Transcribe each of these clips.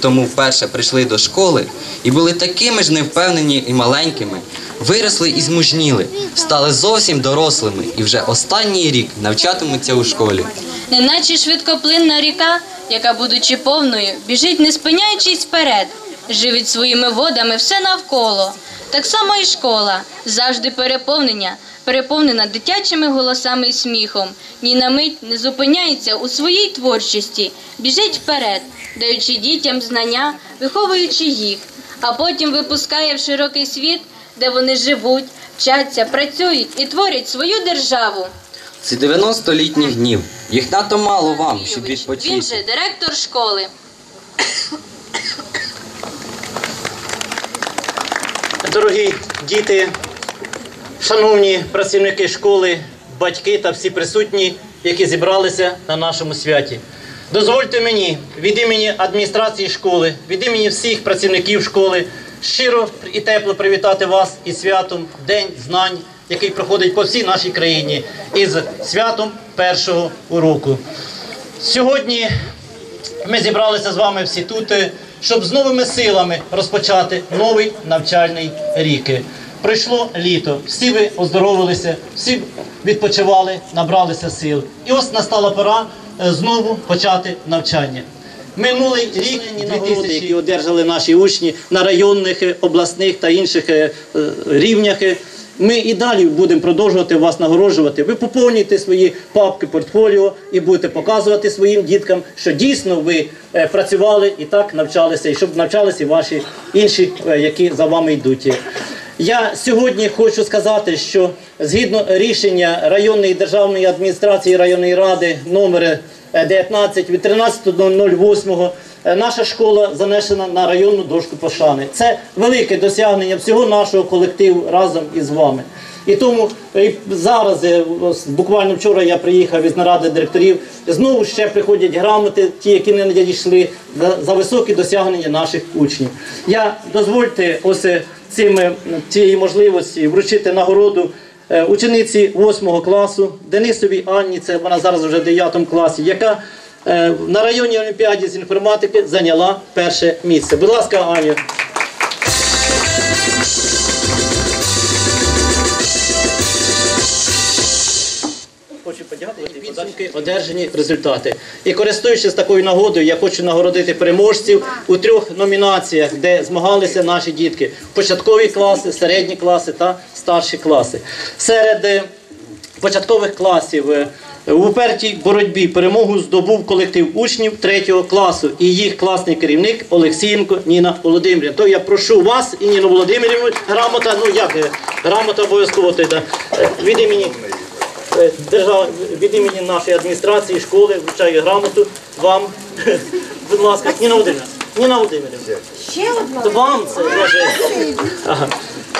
тому вперше прийшли до школи і були такими ж невпевнені і маленькими, виросли і змужніли, стали зовсім дорослими і вже останній рік навчатимуться у школі. Неначе швидкоплинна ріка, яка, будучи повною, біжить, не спиняючись вперед, живить своїми водами все навколо. Так само і школа завжди переповнення, переповнена дитячими голосами і сміхом, ні на мить не зупиняється у своїй творчості, біжить вперед, даючи дітям знання, виховуючи їх, а потім випускає в широкий світ, де вони живуть, вчаться, працюють і творять свою державу. Ці 90 літніх днів. Їх надто мало вам, щоб Він же директор школи. Дорогі діти, шановні працівники школи, батьки та всі присутні, які зібралися на нашому святі. Дозвольте мені від імені адміністрації школи, від імені всіх працівників школи щиро і тепло привітати вас із святом День знань, який проходить по всій нашій країні, із святом першого уроку. Сьогодні ми зібралися з вами всі тут, е, щоб з новими силами розпочати новий навчальний рік. Пройшло літо, всі ви оздоровилися, всі відпочивали, набралися сил. І ось настала пора е, знову почати навчання. Минулий рік нагороди, які одержали наші учні на районних, е, обласних та інших е, рівнях. Е, Ми і далі будемо продовжувати вас нагороджувати. Ви поповнюєте свої папки, портфоліо і будете показувати своїм діткам, що дійсно ви е, працювали і так навчалися, і щоб навчалися ваші інші, е, які за вами йдуть. Я сьогодні хочу сказати, що згідно рішення районної державної адміністрації районної ради номер е, 19 від 13.08 е, наша школа занесена на районну дошку пошани. Це велике досягнення всього нашого колективу разом із вами. І тому е, зараз, е, буквально вчора я приїхав із наради директорів, знову ще приходять грамоти, ті, які не надійшли, за, високі досягнення наших учнів. Я дозвольте ось е, цим, е, цієї можливості вручити нагороду е, учениці 8 класу Денисовій Анні, це вона зараз вже в 9 класі, яка е, на районній олімпіаді з інформатики зайняла перше місце. Будь ласка, Аню. Хочу подякувати одержані результати. І користуючись такою нагодою, я хочу нагородити переможців у трьох номінаціях, де змагалися наші дітки: початкові класи, середні класи та старші класи. Серед е, початкових класів у упертій боротьбі перемогу здобув колектив учнів третього класу і їх класний керівник Олексієнко Ніна Володимирівна. То я прошу вас і Ніну Володимирівну, грамота, ну як е, грамота обов'язково е, від імені е, держав від імені нашої адміністрації школи вручаю грамоту вам. Будь ласка, Ніна Володимирівна. Ніна Володимирівна. Ще одна. Вам це. Ага.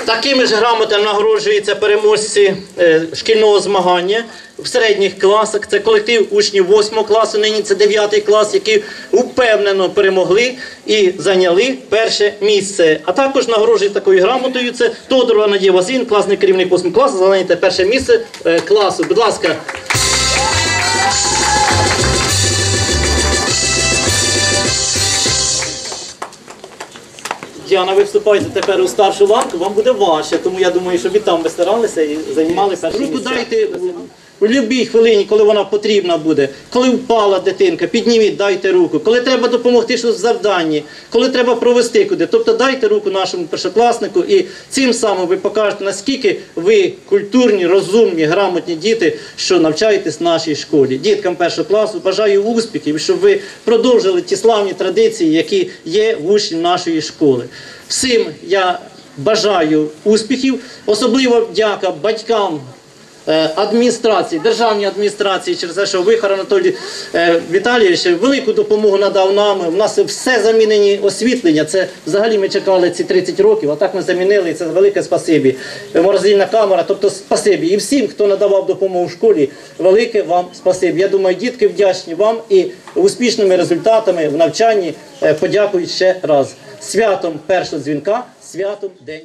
Такими ж грамотами нагороджуються переможці е, шкільного змагання в середніх класах. Це колектив учнів 8 класу, нині це 9 клас, які впевнено перемогли і зайняли перше місце. А також нагороджують такою грамотою. Це Тодорова Надія Васін, класний керівник 8 класу, зайняте перше місце е, класу. Будь ласка. Діана, ви вступаєте тепер у старшу ланку, вам буде важче, тому я думаю, що ви там ви старалися і займали перше Руку дайте у- будь-якій хвилині, коли вона потрібна буде. Коли впала дитинка, підніміть, дайте руку. Коли треба допомогти щось в завданні, коли треба провести куди. Тобто дайте руку нашому першокласнику і цим самим ви покажете, наскільки ви культурні, розумні, грамотні діти, що навчаєтесь в нашій школі. Діткам першого класу бажаю успіхів, щоб ви продовжили ті славні традиції, які є в учнів нашої школи. Всім я бажаю успіхів, особливо вдяка батькам. Е, Адміністрації, державній адміністрації, через те, що Вихар Анатолій е, Віталійович велику допомогу надав нам. У нас все замінені освітлення. Це взагалі ми чекали ці 30 років, а так ми замінили. І це велике спасибі. Морозильна камера, тобто спасибі. І всім, хто надавав допомогу в школі, велике вам спасибі. Я думаю, дітки вдячні вам і успішними результатами в навчанні е, подякують ще раз. Святом першого дзвінка, святом День